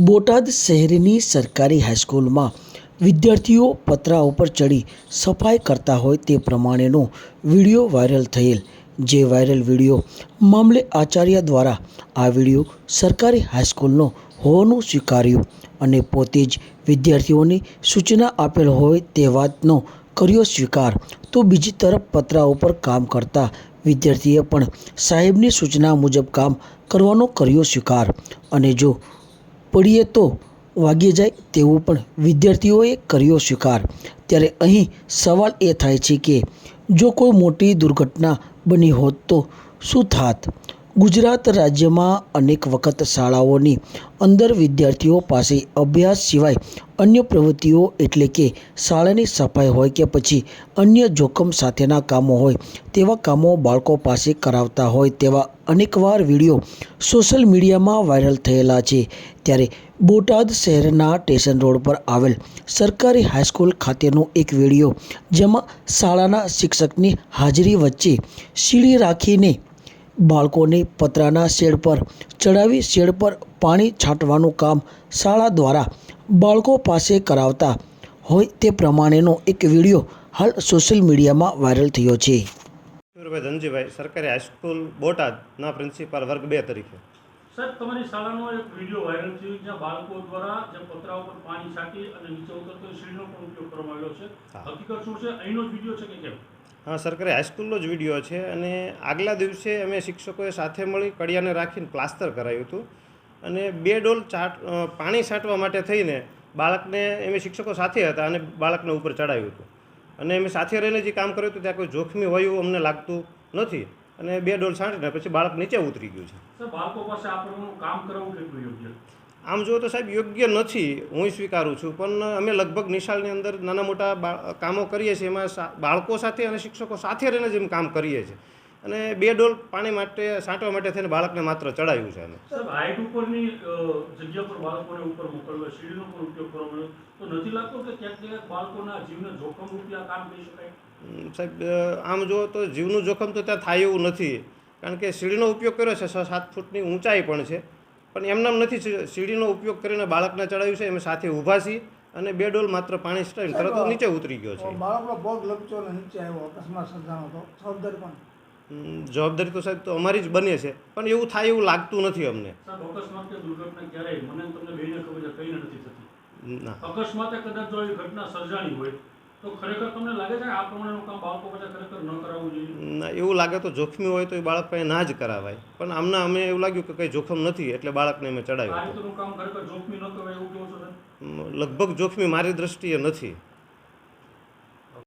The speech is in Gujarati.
બોટાદ શહેરની સરકારી હાઈસ્કૂલમાં વિદ્યાર્થીઓ પતરા ઉપર ચડી સફાઈ કરતા હોય તે પ્રમાણેનો વીડિયો વાયરલ થયેલ. જે વાયરલ વીડિયો મામલે આચાર્ય દ્વારા આ વીડિયો સરકારી હાઈસ્કૂલનો હોવાનું સ્વીકાર્યું અને પોતે જ વિદ્યાર્થીઓને સૂચના આપેલ હોય તે વાતનો કર્યો સ્વીકાર. તો બીજી તરફ પતરા ઉપર કામ કરતા વિદ્યાર્થીએ પણ સાહેબની સૂચના મુજબ કામ કરવાનો કર્યો સ્વીકાર. અને જો પડીએ તો વાગી જાય તેવું પણ વિદ્યાર્થીઓએ કર્યો સ્વીકાર. ત્યારે અહીં સવાલ એ થાય છે કે જો કોઈ મોટી દુર્ઘટના બની હોત તો શું થાત? ગુજરાત રાજ્યમાં અનેક વખત શાળાઓની અંદર વિદ્યાર્થીઓ પાસે અભ્યાસ સિવાય અન્ય પ્રવૃત્તિઓ એટલે કે શાળાની સફાઈ હોય કે પછી અન્ય જોખમ સાથેના કામો હોય, તેવા કામો બાળકો પાસે કરાવતા હોય તેવા અનેકવાર વીડિયો સોશિયલ મીડિયામાં વાયરલ થયેલા છે. ત્યારે બોટાદ શહેરના સ્ટેશન રોડ પર આવેલ સરકારી હાઈસ્કૂલ ખાતેનો એક વીડિયો, જેમાં શાળાના શિક્ષકની હાજરી વચ્ચે સીડી રાખીને બાળકોને પતરાના શેડ પર ચડાવી શેડ પર પાણી છાંટવાનું કામ શાળા દ્વારા બાળકો પાસે કરાવતા હોય તે પ્રમાણેનો એક વીડિયો હાલ સોશિયલ મીડિયામાં વાયરલ થયો છે. ધનજીભાઈ સરકારી હાઈસ્કૂલ બોટાદના પ્રિન્સિપાલ વર્ગ બે તરીકે. સાહેબ તમારી શાળાનો એક વીડિયો વાયરલ થયો જ્યાં બાળકો દ્વારા જે પતરા ઉપર પાણી છાંટી અને નીચે ઉતરતો સીડીનો પણ ઉપયોગ કરવામાં આવ્યો છે. હકીકત શું છે? અહીંનો જ વીડિયો છે કે કેમ? હા, સરકારી હાઈસ્કૂલનો જ વીડિયો છે અને આગલા દિવસે અમે શિક્ષકોએ સાથે મળી કડિયાને રાખીને પ્લાસ્ટર કરાવ્યું હતું. અને બે ડોલ ચાટ પાણી છાંટવા માટે થઈને બાળકને અમે શિક્ષકો સાથે હતા અને બાળકને ઉપર ચડાવ્યું હતું. અને અમે સાથે રહીને જે કામ કર્યું હતું, ત્યાં કોઈ જોખમી હોય અમને લાગતું નથી. અને બે ડોલ છાંટીને પછી બાળક નીચે ઉતરી ગયું છે. બાળકો પાસે આપણું કામ કરવું કેટલું યોગ્ય? આમ જુઓ તો સાહેબ યોગ્ય નથી હું સ્વીકારું છું પણ અમે લગભગ નિશાળની અંદર નાના મોટા કામો કરીએ છીએ એમાં બાળકો સાથે અને શિક્ષકો સાથે રહીને જેમ કામ કરીએ છીએ. અને બે ડોલ પાણી માટે સાંટવા માટે થઈને બાળકને માત્ર ચડાવ્યું છે સાહેબ હાઈટ ઉપરની જગ્યા પર બાળકોને ઉપર મોકલવા સીડીનો પણ ઉપયોગ કરવામાં તો નથી લાગતું કે ક્યાંક ક્યાંક બાળકોના જીવને જોખમ રૂપી આ કામ કરી શકાય? સાહેબ આમ જુઓ તો જીવનું જોખમ તો ત્યાં થાય એવું નથી. કારણ કે સીડીનો ઉપયોગ કર્યો છે છ સાત ફૂટની ઊંચાઈ પણ છે. પણ એમનામ નથી સીડીનો ઉપયોગ કરીને બાળકને ચડાવ્યું છે એમ સાથે ઊભા છીએ અને બે ડોલ માત્ર પાણી સ્ટાઈલ તરત નીચે ઉતરી ગયો છે. બાળકનો ભોગ લપચો અને નીચે આવ્યો અકસ્માત સર્જાનો હતો. જવાબદારી પણ જવાબદારી તો સાહેબ તો અમારી જ બને છે પણ એવું થાય એવું લાગતું નથી અમને. અકસ્માત કે દુર્ઘટના ક્યારેય મને તમને બેને ખબર છે કઈને નથી થતી. ના. અકસ્માતે કદાચ જો એવી ઘટના સર્જાણી હોય ન એવું લાગે તો જોખમી હોય તો એ બાળક પાસે ના જ કરાવાય. પણ આમના અમે એવું લાગ્યું કે કંઈ જોખમ નથી એટલે બાળકને અમે ચડાવ્યું. લગભગ જોખમી મારી દ્રષ્ટિએ નથી.